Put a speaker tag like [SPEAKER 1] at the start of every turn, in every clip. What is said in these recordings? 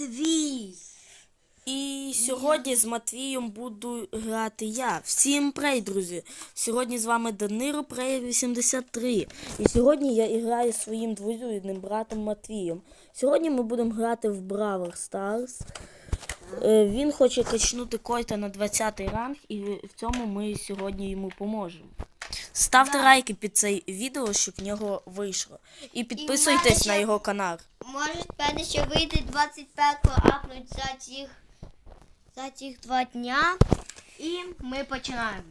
[SPEAKER 1] Матвій.
[SPEAKER 2] І сьогодні з Матвієм буду грати я. Всім привіт, друзі! Сьогодні з вами Даниро Прей 83. І сьогодні я граю своїм двоюрідним братом Матвієм. Сьогодні ми будемо грати в Бравл Старс. Е, Він хоче качнути Койта на 20 ранг, і в цьому ми сьогодні йому поможемо. Ставте лайки під це відео, щоб в нього вийшло. І підписуйтесь на його канал.
[SPEAKER 1] Може, мене ще вийде 25-го апнуть за цих, за цих два дня. І ми починаємо.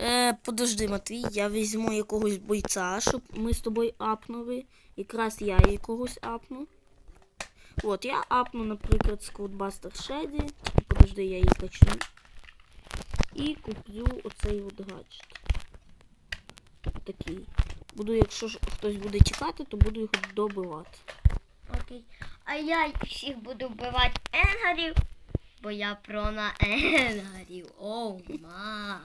[SPEAKER 2] Е, подожди, Матвій, я візьму якогось бойця, щоб ми з тобою апнули. Якраз я якогось апну. От, я апну, наприклад, Скаутбастер Шеді. Подожди, я її качну. І куплю оцей от гаджет. Такий. Буду, якщо ж хтось буде тікати, то буду його добивати.
[SPEAKER 1] Окей. А я всіх буду вбивати енгарів, бо я про на енгарів. Оу ма.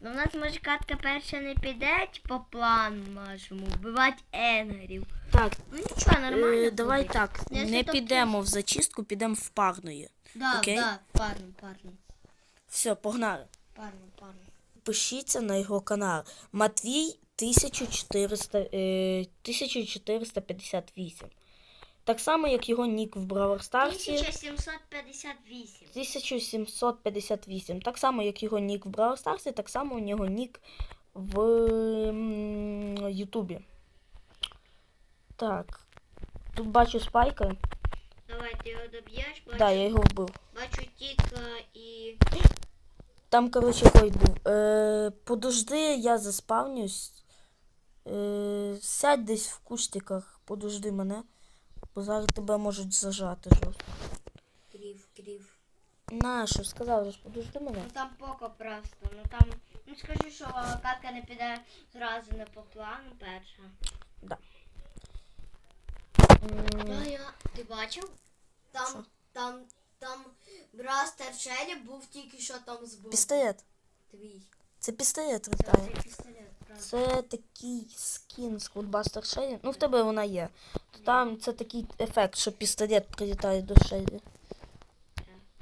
[SPEAKER 1] Ну, в нас може катка перша не піде, по плану можемо вбивати енгарів.
[SPEAKER 2] Так,
[SPEAKER 1] Ну нічого, нормально.
[SPEAKER 2] е, давай
[SPEAKER 1] буде.
[SPEAKER 2] так.
[SPEAKER 1] Я
[SPEAKER 2] Не
[SPEAKER 1] ще
[SPEAKER 2] підемо в зачистку, підемо в парної.
[SPEAKER 1] Да,
[SPEAKER 2] Окей?
[SPEAKER 1] да, парно, парно.
[SPEAKER 2] Все, погнали.
[SPEAKER 1] Парно, парно.
[SPEAKER 2] Пишіться на його канал. Матвій 1400, е, 1458. Так само, як його нік в Бравл Старсі
[SPEAKER 1] 1758.
[SPEAKER 2] 1758. Так само, як його нік в Бравл Старсі, так само у нього нік в Ютубі. Так. Тут бачу спайка.
[SPEAKER 1] Давай, ти його доб'єш, бачу,
[SPEAKER 2] Да, я його вбив.
[SPEAKER 1] бачу тіка і.
[SPEAKER 2] Там, коротше, кой був. Е, подожди, я заспавнюсь. Е, сядь десь в кустиках, подожди мене. Бо зараз тебе можуть зажати жорстко.
[SPEAKER 1] Крів, крів.
[SPEAKER 2] На, що сказав, ж, подожди мене.
[SPEAKER 1] Ну там поко просто. Ну там. Ну скажи, що катка не піде зразу не по плану перша.
[SPEAKER 2] М,
[SPEAKER 1] Да, я. Ти бачив? Там,
[SPEAKER 2] Що?
[SPEAKER 1] там, там брастер Шелі був тільки що там збоку.
[SPEAKER 2] Пістолет.
[SPEAKER 1] Твій.
[SPEAKER 2] Це пістолет
[SPEAKER 1] Це
[SPEAKER 2] літає.
[SPEAKER 1] пістолет, правда.
[SPEAKER 2] Це такий скін з Кудбастер Шелі. Ну, в тебе вона є. То там це такий ефект, що пістолет прилітає до Шелі.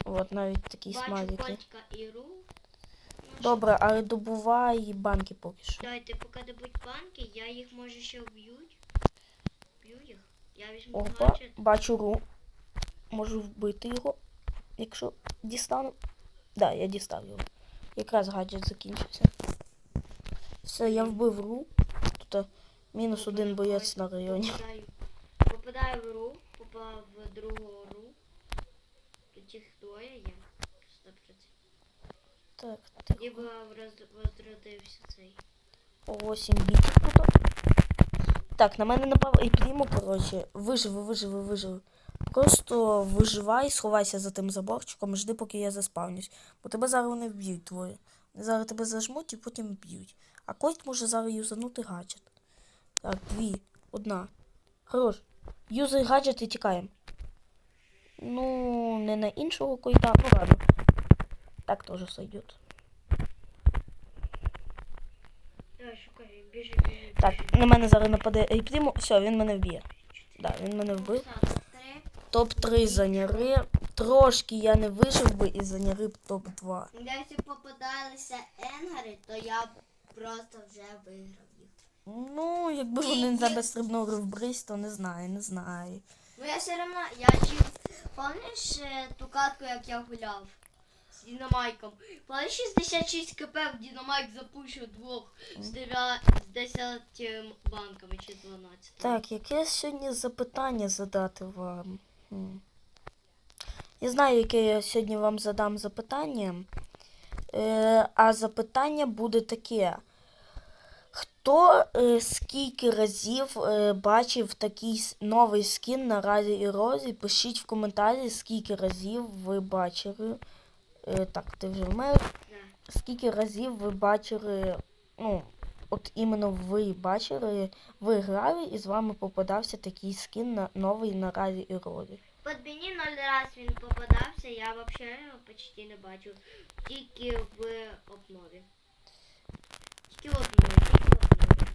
[SPEAKER 2] От навіть такі
[SPEAKER 1] Бачу
[SPEAKER 2] смайлики.
[SPEAKER 1] котика і ру.
[SPEAKER 2] Добре, але добувай банки поки що.
[SPEAKER 1] Дайте, поки добуть банки, я їх може ще вб'ють. Вб'ю їх. Я візьму
[SPEAKER 2] Опа,
[SPEAKER 1] гаджет.
[SPEAKER 2] бачу ру. Можу вбити його, якщо дістану. Да, я дістав його. Якраз гаджет закінчився. Все, я вбив ру. Тут е, мінус один боєць на районі.
[SPEAKER 1] Попадаю, попадаю в ру, попав в другу ру. Тут їх двоє є. 100%.
[SPEAKER 2] Так, тихо.
[SPEAKER 1] Ніби роз- возродився цей.
[SPEAKER 2] 8 бітів тут. Так, на мене напав і прямо, коротше. Виживи, виживи, виживи. Просто виживай, сховайся за тим заборчиком, жди, поки я заспавнюсь. Бо тебе зараз вони вб'ють твоє. Зараз тебе зажмуть і потім вб'ють. А Койт може зараз юзанути гаджет. Так, дві, одна. Хорош. Юзай гаджет і тікаємо. Ну, не на іншого койта, ну ладно. Так теж сойдет. Так, на мене зараз нападе Ейпрімо. Все, він мене вб'є. Да, він мене вбив. Топ-3 заняри. Трошки я не вижив би і заняри б топ-2.
[SPEAKER 1] Якщо попадалися енгари, то я б просто вже виграв їх.
[SPEAKER 2] Ну, якби вони на тебе стрибнули в бриз, то не знаю, не знаю.
[SPEAKER 1] Ну я все одно, я чив, пам'ятаєш е, ту катку, як я гуляв з Дінамайком? Пам'ятаєш 66 кп в Дінамайк запушив двох з, 9, з 10 банками чи 12.
[SPEAKER 2] Так, яке сьогодні запитання задати вам? Я знаю, яке я сьогодні вам задам запитання. Е, а запитання буде таке. Хто е, скільки разів е, бачив такий новий скін на Разі і Розі? Пишіть в коментарі, скільки разів ви бачили. Е, так, ти вже вмер. Скільки разів ви бачили, ну, от іменно ви бачили, ви грали і з вами попадався такий скін на новий на Разі і Розі.
[SPEAKER 1] Под мені ноль раз він попадався, я взагалі його почти не бачив. Тільки в обнові. Тільки в обнові, тільки в обнові.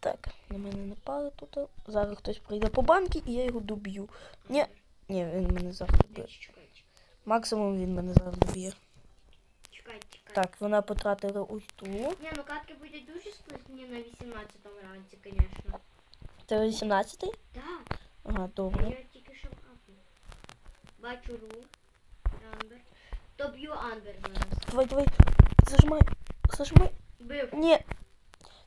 [SPEAKER 2] Так, на мене напали тут. Зараз хтось прийде по банки і я його доб'ю. Ні, Ні, він мене зараз доб'є. Максимум він мене зараз доб'є. Так, вона потратила ульту.
[SPEAKER 1] Не, ну катки будуть дуже складні на 18 ранці, звісно.
[SPEAKER 2] Це 18-й?
[SPEAKER 1] Так,
[SPEAKER 2] Ага, добре.
[SPEAKER 1] я тільки що апнув. Бачу ру. Амбер. То б'ю Амбер зараз.
[SPEAKER 2] Давай, давай. Зажимай. Зажимай.
[SPEAKER 1] Бив.
[SPEAKER 2] Ні.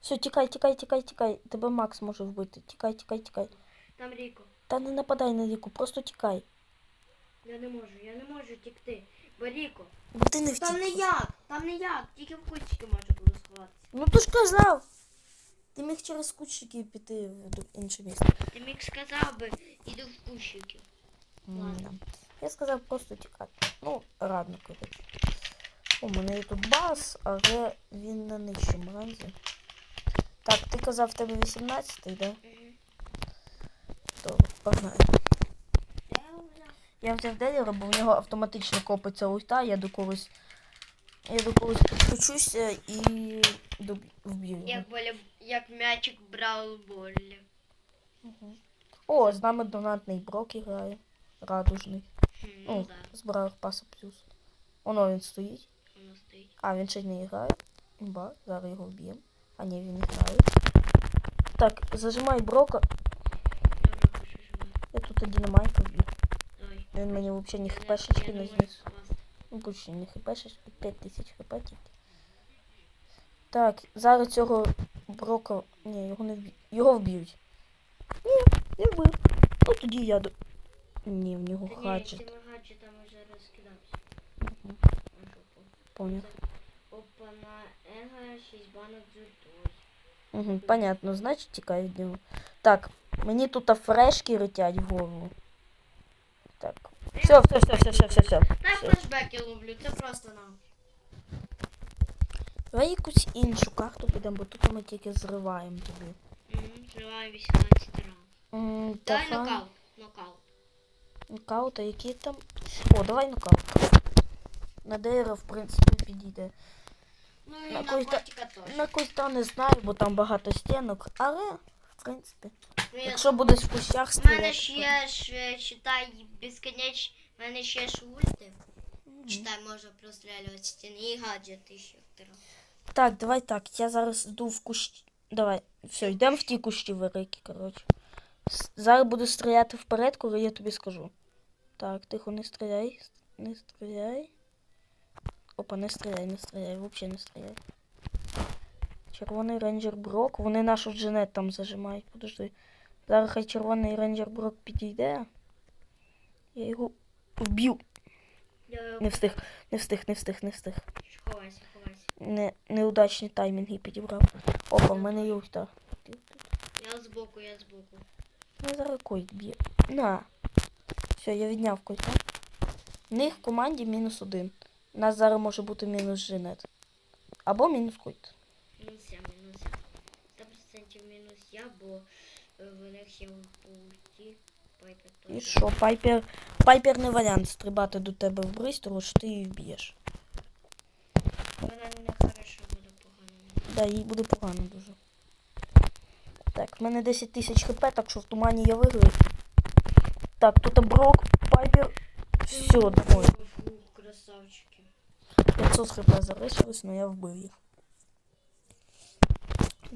[SPEAKER 2] Все, тікай, тікай, тікай, тікай. Тебе Макс може вбити. Тікай, тікай, тікай.
[SPEAKER 1] Там Ріко.
[SPEAKER 2] Та не нападай на Ріку, просто тікай.
[SPEAKER 1] Я не можу, я не можу тікти. Бо Ріко.
[SPEAKER 2] Бо ти не
[SPEAKER 1] Там не
[SPEAKER 2] втік.
[SPEAKER 1] як, там не як, тільки в кучки може було сховатися.
[SPEAKER 2] Ну ти ж казав. Ти міг через кущики піти в ду- інше місце.
[SPEAKER 1] Ти міг сказав би, іду в кущики. Ладно.
[SPEAKER 2] М, Я сказав просто тікати. Ну, радно, коротше. У мене є тут бас, але він на нижчому ранзі. Так, ти казав в тебе 18-й, да? Добре, погнали. Я взяв Деліра, бо в нього автоматично копиться ульта, я до когось. Я до когось підключуся і доб- вб'ю його.
[SPEAKER 1] Як, боля, як м'ячик брав болі.
[SPEAKER 2] О, з нами донатний брок грає. Радужний.
[SPEAKER 1] Ну
[SPEAKER 2] О,
[SPEAKER 1] так,
[SPEAKER 2] збирав паса плюс. Воно він стоїть.
[SPEAKER 1] воно стоїть.
[SPEAKER 2] А, він ще не грає. Імба, зараз його вб'ємо. А ні, він не грає. Так, зажимай брока. Я тут тоді на майка. Він мені взагалі
[SPEAKER 1] Я
[SPEAKER 2] хпшечки не зніс. Ну, почти не хпшечки, 5000 хп тільки. Так, зараз цього брока. Ні, його не вб'ють. Його вб'ють. Ні, не вбив. Ну тоді я до. Ні, в нього хаджет.
[SPEAKER 1] жопу.
[SPEAKER 2] Поняв.
[SPEAKER 1] Опа на Ега 6 банок з.
[SPEAKER 2] Угу, понятно, значить тікай від нього. Так, мені тут фрешки летять в голову. Так. Все, все, все, все, все, все, все.
[SPEAKER 1] Так флешбеки ловлю, це просто нам.
[SPEAKER 2] Давай якусь іншу карту підемо, бо тут ми тільки зриваємо тобі.
[SPEAKER 1] Угу, Живаю 18 раунд. Давай нокаут. Нокаут.
[SPEAKER 2] Нокаут, а які там. О, давай нокаут. На дерево, в принципі, підійде.
[SPEAKER 1] Ну і
[SPEAKER 2] На
[SPEAKER 1] на
[SPEAKER 2] та-
[SPEAKER 1] котика теж.
[SPEAKER 2] На коста не знаю, бо там багато стінок, але, в принципі. Якщо будеш в кущах
[SPEAKER 1] У мене ж є ж, читай, безконеч... У мене ще ж ульти.
[SPEAKER 2] Мгм.
[SPEAKER 1] Читай, можна прострілювати стіни і гаджети ще втора.
[SPEAKER 2] Так, давай так. Я зараз йду в кущ. Давай, все, йдемо в ті кущі великі, коротше. Зараз буду стріляти вперед, коли я тобі скажу. Так, тихо, не стріляй. Не стріляй. Опа, не стріляй, не стріляй, взагалі не стріляй. Червоний рейнджер Брок. Вони нашу Дженет там зажимають. Подожди. Зараз хай червоний рейнджер Брок підійде. Я його вб'ю. Не встиг, не встиг, не встиг, не встиг.
[SPEAKER 1] ховайся, ховайся.
[SPEAKER 2] Не, неудачні таймінги підібрав. Опа, в мене є ульта.
[SPEAKER 1] Я збоку, я збоку.
[SPEAKER 2] Ну, зараз койт б'є. На. Все, я відняв койта. В них в команді мінус один. У нас зараз може бути мінус Женет. Або мінус койт.
[SPEAKER 1] Мінус я, мінус я. 100% я, бо е, в них є ульті. Пайпер
[SPEAKER 2] І що, Пайпер. Пайпер не варіант стрибати до тебе в бриз, тому що ти її вб'єш.
[SPEAKER 1] Вона не хорошо буде погано.
[SPEAKER 2] Да, їй буде погано дуже. Так, в мене 10 тисяч хп, так що в тумані я виграю. Так, тут Брок, Пайпер. Все, двоє.
[SPEAKER 1] Красавчики.
[SPEAKER 2] 500 хп залишилось, але я вбив їх.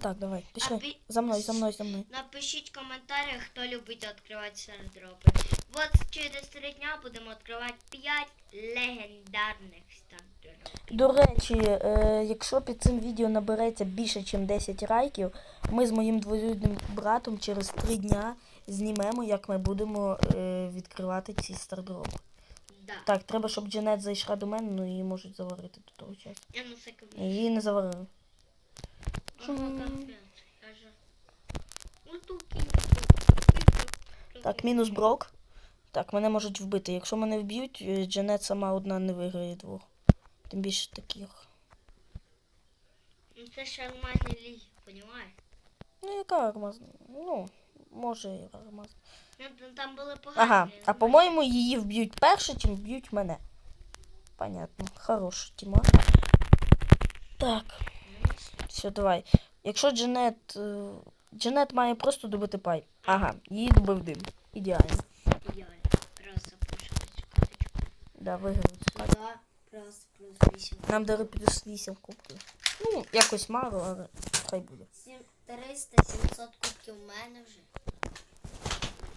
[SPEAKER 2] Так, давай, пішли.
[SPEAKER 1] пі-
[SPEAKER 2] За мною, за мною, за мною.
[SPEAKER 1] Напишіть в коментарях, хто любить відкривати стардропи. Вот через три дня будемо відкривати 5 легендарних стардропів.
[SPEAKER 2] До речі, е, якщо під цим відео набереться більше, ніж 10 лайків, ми з моїм двоюрідним братом через 3 дня знімемо, як ми будемо е, відкривати ці стардропи.
[SPEAKER 1] Да.
[SPEAKER 2] Так, треба, щоб Джанет зайшла до мене, ну її можуть заварити до того часу.
[SPEAKER 1] Я ну
[SPEAKER 2] Її не заварили.
[SPEAKER 1] Ага, конфет. Каже. Ну туки.
[SPEAKER 2] Так, мінус брок. Так, мене можуть вбити. Якщо мене вб'ють, е, Джанет сама одна не виграє двох. Тим більше таких.
[SPEAKER 1] Ну це ж нормальний ліг, понімаєш?
[SPEAKER 2] Ну, яка армазна? Ну, може і армазна.
[SPEAKER 1] Ну там- там були погані.
[SPEAKER 2] Ага, а по-моєму, її вб'ють перше, чим вб'ють мене. Понятно. Хороша тіма. Так, все, давай. Якщо Джанет. е, Джанет має просто добити пай. Ага, її добив дим. Ідеально.
[SPEAKER 1] Ідеально. Раз.
[SPEAKER 2] Да, цю катку.
[SPEAKER 1] Два плюс плюс вісім.
[SPEAKER 2] Нам дали плюс 8 кубків. Ну, якось мало, але хай буде.
[SPEAKER 1] Сім- 300-700 кубків в мене вже.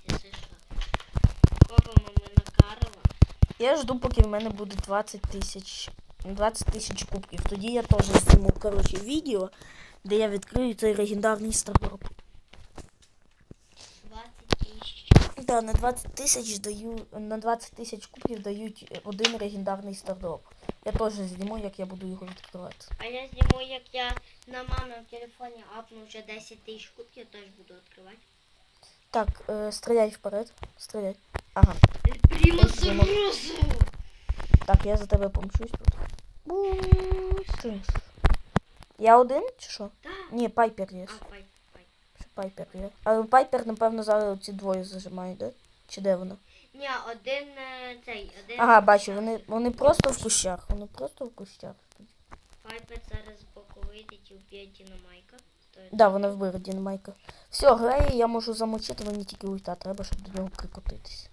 [SPEAKER 1] Якщо що. Копимо ми на Карла.
[SPEAKER 2] Я жду, поки в мене буде 20 тисяч. 20 тисяч кубків. Тоді я теж зніму, коротше, відео, де я відкрию цей легендарний стардроп.
[SPEAKER 1] 20 тисяч.
[SPEAKER 2] Да, на 20 тисяч даю, на 20 тисяч кубків дають е, один легендарний стардроп. Я теж зніму, як я буду його відкривати.
[SPEAKER 1] А я зніму, як я на мамі в телефоні апну вже 10 тисяч кубків, теж буду відкривати.
[SPEAKER 2] Так, е, стріляй вперед. Стріляй. Ага.
[SPEAKER 1] Прямо
[SPEAKER 2] Ось
[SPEAKER 1] сразу.
[SPEAKER 2] Так, я за тебе помчусь тут. Бу-стинг. Я один чи що?
[SPEAKER 1] Так.
[SPEAKER 2] Ні, пайпер є.
[SPEAKER 1] А, пай, пай.
[SPEAKER 2] Пайпер є. Але пайпер, напевно, зараз ці двоє зажимають, да? Чи де вона?
[SPEAKER 1] Ні, один е, цей, один.
[SPEAKER 2] Ага, бачу, вони, вони просто в кущах. Вони просто в кущах.
[SPEAKER 1] Пайпер зараз з боку вийдеть і вб'є Дінамайка. Є-
[SPEAKER 2] Да, вона вбила Дінамайка. Все, грає, я можу замочити, мені тільки ульта треба, щоб до нього прикотитись.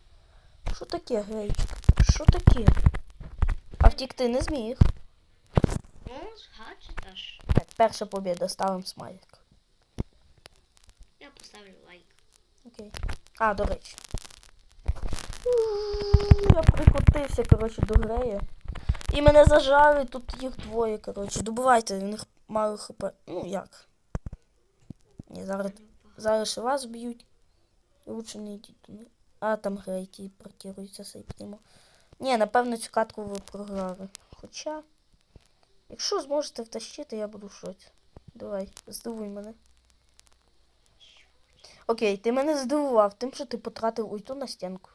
[SPEAKER 2] Що таке, грейчик? Що таке? А втікти не зміг.
[SPEAKER 1] Ну, з ж.
[SPEAKER 2] Так, перша побіда, ставимо смайлик.
[SPEAKER 1] Я поставлю лайк.
[SPEAKER 2] Окей. А, до речі. Я прикотився, коротше, до грея. І мене зажали, тут їх двоє, коротше. Добивайте, у них мало хп. Ну як? Ні, зараз, зараз вас б'ють. Лучше не йдіть туди. А, там грейті паркіруються сейпнемо. Ні, напевно, цю катку ви програли. Хоча, якщо зможете втащити, я буду шоці. Давай, здивуй мене. Окей, ти мене здивував тим, що ти потратив ульту на стінку.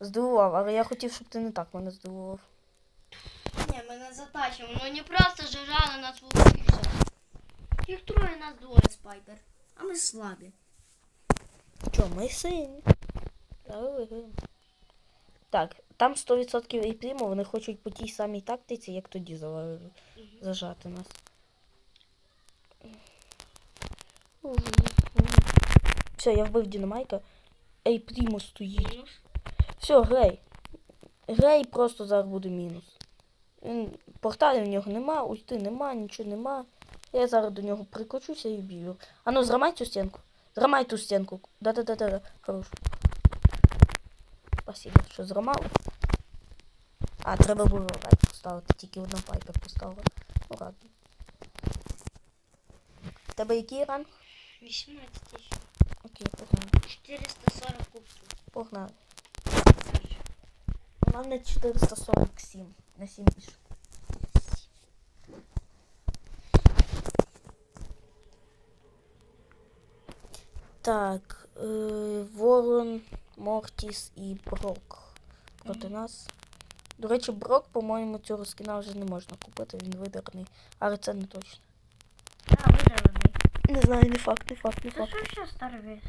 [SPEAKER 2] Здивував, але я хотів, щоб ти не так мене здивував.
[SPEAKER 1] Ні, мене затащимо. Ну не просто жажали нас вулицю. Їх троє нас двоє спайпер. А ми слабі.
[SPEAKER 2] Чо, ми сильні. Але виграємо. Так, там 100% і прямо, вони хочуть по тій самій тактиці, як тоді. Зажати нас. Все, я вбив Дінамайка. Ей, Прімо стоїть. Все, грей. Грей просто зараз буде мінус. Порталів в нього нема, ульти нема, нічого нема. Я зараз до нього прикочуся і б'ю. А ну, зламай цю стінку. Зламай ту стінку. Да-да-да-да. Хорош. Спасибо, що зламав. А, треба було лайк поставити, тільки одна пайпер поставила. Ну ладно. В Тебе який ранг?
[SPEAKER 1] 18 тисяч.
[SPEAKER 2] Окей, погнали.
[SPEAKER 1] 440 кубків.
[SPEAKER 2] Погнали. У мене 447 на 7 більше. Так, е, Ворон, Мортіс і Брок проти нас. До речі, Брок, по-моєму, цього скіна вже не можна купити, він видерний. Але це не точно.
[SPEAKER 1] А, видалений.
[SPEAKER 2] Не знаю, не факт, не факт, не
[SPEAKER 1] Та
[SPEAKER 2] факт.
[SPEAKER 1] що ще? Старовість.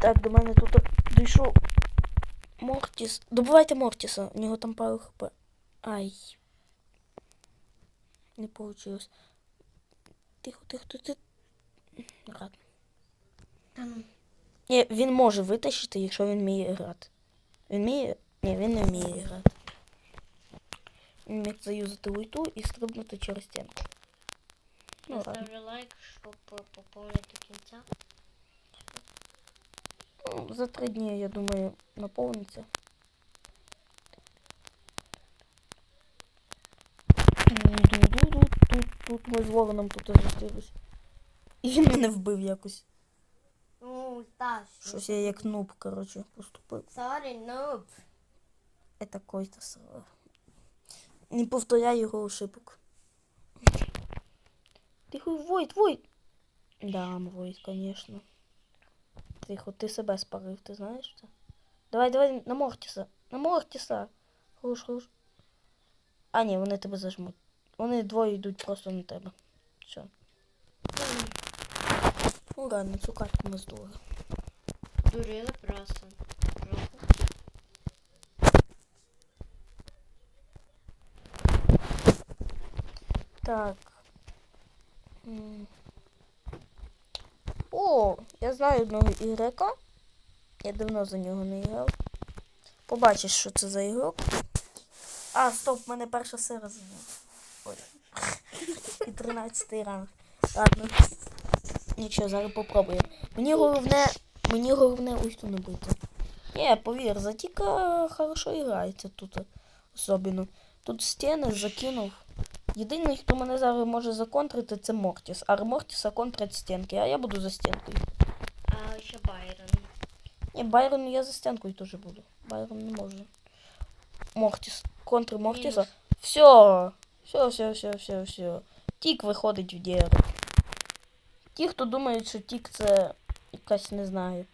[SPEAKER 2] Так, до мене тут дійшов Мортіс. Добивайте Мортіса, у нього там пару хп. Ай. Не получилось. Тихо, тихо, тихо, тихо. Ладно.
[SPEAKER 1] Та ну.
[SPEAKER 2] Ні, він може витащити, якщо він вміє грати. Він вміє? Ні, він не вміє грати. Він міг заюзати ульту і стрибнути через стінку. Ну,
[SPEAKER 1] ставлю лайк, щоб поповнити кінця.
[SPEAKER 2] Ну, За три дні, я думаю, наповниться. Тут, тут ми з вороном тут зустрілись. І він мене вбив якось.
[SPEAKER 1] Ну, та
[SPEAKER 2] Щось я як нуб, коротше, поступив.
[SPEAKER 1] Sorry, noob.
[SPEAKER 2] Это какой-то срав. Не повторяй його ошибок. Тихо, Войт, Войт. Да, Войт, конечно. Тихо, ти себе спалив, ти знаєш це? Давай, давай на Мортіса. На Мортіса. Хорош, хорош. А, ні, вони тебе зажмуть. Вони двоє йдуть просто на тебе. Все. Ну ладно, цю картку ми здули.
[SPEAKER 1] Дурили просто.
[SPEAKER 2] Так. О, я знаю одного ігрока. Я давно за нього не грав. Побачиш, що це за ігрок. А, стоп, в мене перша сира зайняла. Ой. І 13 ранг. Ладно. Нічого, зараз попробуємо. Мені головне, мені головне тут не бити. Ні, повір, Затіка хорошо грається тут. Особливо. Тут стіни закинув. Єдиний, хто мене зараз може законтрити, це Мортіс. А Мортіса контрить стінки, а я буду за стінкою.
[SPEAKER 1] А ще Байрон.
[SPEAKER 2] Ні, Байрон я за стінкою теж буду. Байрон не може. Мортіс. Контр Мортіса. Все. Все, все, все, все, все. Тік виходить в дієру. Ті, хто думають, що Тік це якась, не знаю.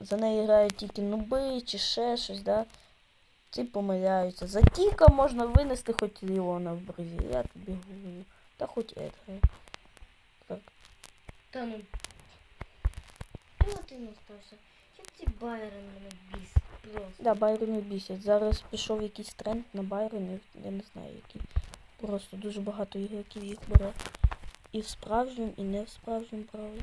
[SPEAKER 2] За неї грають тільки нуби чи ще щось, да? Ці помиляються. За Тіка можна винести хоч Ліона в бризі. Я тобі говорю. Та хоч Едгара. Так.
[SPEAKER 1] Та ну. Чого ти не стався? Як ці Байрон мене біс просто.
[SPEAKER 2] Да, Байрони бісять. Зараз пішов якийсь тренд на Байроні, я не знаю який. Просто дуже багато ігроків їх бере. І в справжньому, і не в справжньому праві.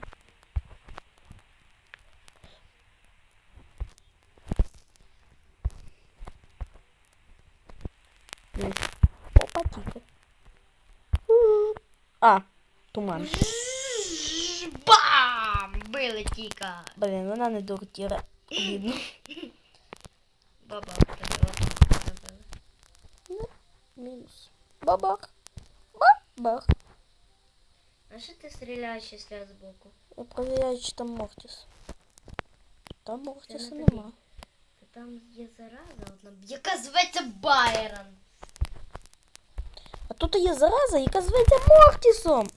[SPEAKER 2] Дивись. Опа, тіка. У. А, туман.
[SPEAKER 1] Бам! Били тіка.
[SPEAKER 2] Блін, вона не дуртіра. Обідно.
[SPEAKER 1] Баба тебе
[SPEAKER 2] Мінус. Бабах. Бабах.
[SPEAKER 1] А що ти стріляєш після збоку?
[SPEAKER 2] Я проверяю, чи там Мортіс. Там Мортіса
[SPEAKER 1] не
[SPEAKER 2] нема.
[SPEAKER 1] Та там є зараза одна, яка зветься Байрон.
[SPEAKER 2] А тут є зараза, яка зветься Мортісом.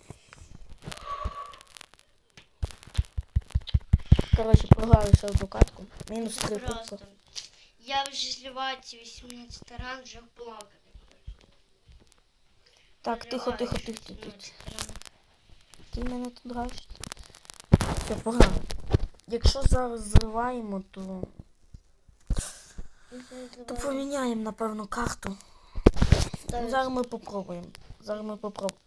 [SPEAKER 2] Коротше, програли ще одну катку. Мінус три
[SPEAKER 1] просто. Я вже зливаю ці 18 ран, вже плакати.
[SPEAKER 2] Так, тихо, тихо, тихо, тихо. тихо. Ти мене тут граш. Все, погнали. Якщо зараз зриваємо, то, то поміняємо, напевно, карту. Ну, зараз ми попробуємо. Зараз ми попробуємо.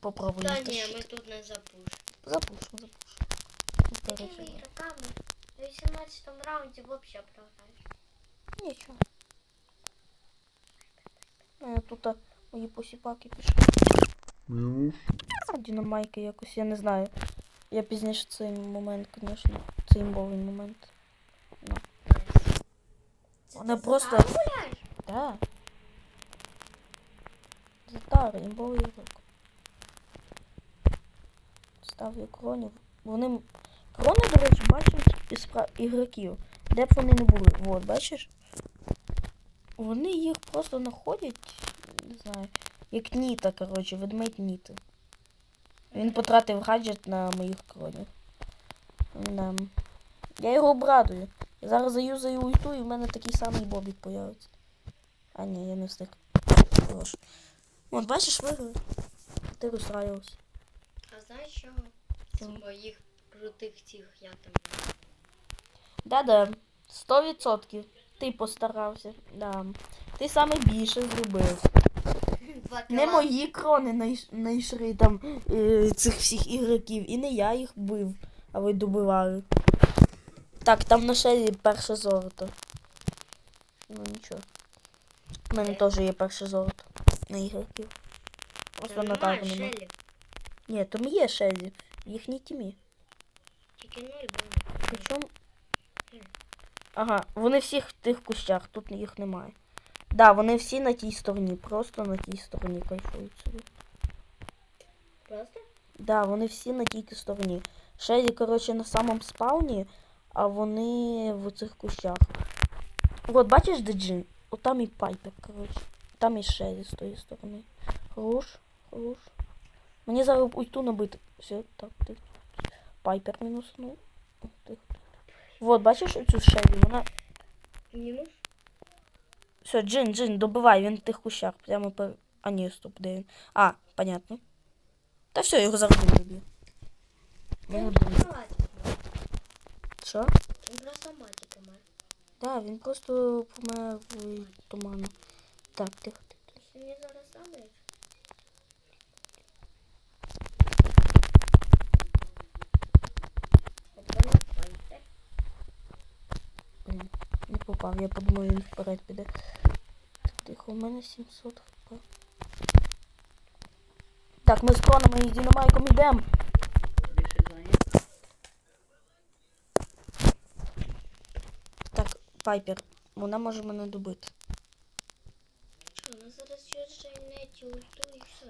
[SPEAKER 2] Попробуємо.
[SPEAKER 1] Та ні,
[SPEAKER 2] втащити.
[SPEAKER 1] ми тут не запушимо.
[SPEAKER 2] Запушимо, запушимо. Не
[SPEAKER 1] Такими ігроками на 18 раунді взагалі програєш.
[SPEAKER 2] Нічого. Е, Тут а, мої посіпаки пішли.
[SPEAKER 3] Мінус.
[SPEAKER 2] А якось, я не знаю. Я пізніше цей момент, звісно. Цей імбовий момент. Ну. Вони просто.
[SPEAKER 1] Гуляєш?
[SPEAKER 2] Да. Затар, імбовий ігрок. Ставлю кронів. Вони. Крони, до речі, бачать ігроків. Де б вони не були. Вот, бачиш? Вони їх просто знаходять, не знаю, як Ніта, коротше, ведмедь Ніти. Він потратив гаджет на моїх кронів. Да. Я його обрадую. Я зараз заюзаю ульту і в мене такий самий бобік появиться. А ні, я не встиг. Хорош. От бачиш, виграв. Ти розстраювався.
[SPEAKER 1] А знаєш чого? З
[SPEAKER 2] Чого?
[SPEAKER 1] моїх крутих цих я там.
[SPEAKER 2] Да-да. Сто відсотків. Ти постарався. Да. Ти саме більше зробив. Не мої крони найш- знайшли там е, цих всіх ігроків. І не я їх бив, а ви добивали. Так, там на шелі перше золото. Ну нічого. У мене
[SPEAKER 1] Де?
[SPEAKER 2] теж є перше золото на ігроків. Просто
[SPEAKER 1] Та
[SPEAKER 2] на
[SPEAKER 1] немає
[SPEAKER 2] нема. Ні, там є шелі. В їхній тімі.
[SPEAKER 1] Тільки ноль було.
[SPEAKER 2] Причому. Ага, вони всі в тих кущах, тут їх немає. Да, вони всі на тій стороні, просто на тій стороні кайфують собі.
[SPEAKER 1] Просто?
[SPEAKER 2] Да, вони всі на тій стороні. Шелі, коротше, на самому спауні, а вони в цих кущах. От, бачиш, де Джин? От там і пайпер, коротше. Там і Шелі з тої сторони. Хорош, хорош. Мені зараз ульту набити. Все, так, тих. Пайпер. Тихо, тихо. Вот, бачиш оцю Шелі? Вона.
[SPEAKER 1] Мінус?
[SPEAKER 2] Все, Джин, Джин, добивай, він в тих кущах. Прямо по. А ні, стоп, де він? А, понятно. Та все, його зараз доб'ю. Що?
[SPEAKER 1] Він просто матіка має.
[SPEAKER 2] Да, він просто помер в туману. Так, тихо, тихо.
[SPEAKER 1] Ти мені зараз саме. От вона файтер.
[SPEAKER 2] Блін. попав. Я подумав, він вперед піде. Так, тихо, у мене 700 хп. Так, ми з конами і дінамайком йдемо. Так, Пайпер, вона може мене добити.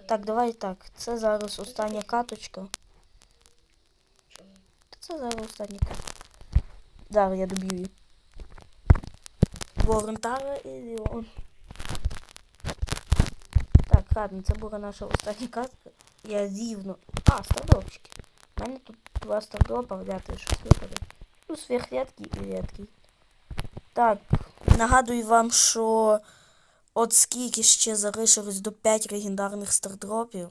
[SPEAKER 2] Так, давай так. Це зараз остання каточка. Це зараз остання каточка. Зараз я доб'ю її. Воронтара і Ліон. Так, ладно, це була наша остання катка. Я рівно. А, стардропчики. У мене тут два стардропа, вряд ли щось випаде. Ну, сверхрядкий і рядкий. Так, нагадую вам, що от скільки ще залишилось до 5 легендарних стардропів.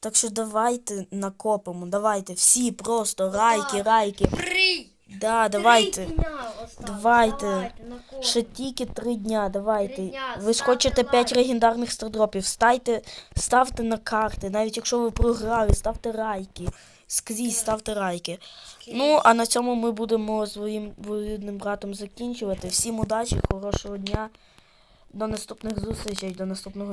[SPEAKER 2] Так що давайте накопимо, давайте всі просто райки, райки.
[SPEAKER 1] Три!
[SPEAKER 2] Да, давайте.
[SPEAKER 1] Три дня осталось.
[SPEAKER 2] Давайте.
[SPEAKER 1] Давайте.
[SPEAKER 2] Ще тільки три дня, давайте.
[SPEAKER 1] Три дня,
[SPEAKER 2] Ви ж
[SPEAKER 1] ставте
[SPEAKER 2] хочете 5
[SPEAKER 1] лайк.
[SPEAKER 2] легендарних стардропів. Ставте, ставте на карти. Навіть якщо ви програли, ставте райки. Скрізь ставте райки. Ну, а на цьому ми будемо з своїм двоюрідним братом закінчувати. Всім удачі, хорошого дня. До наступних зустрічей, до наступного відео.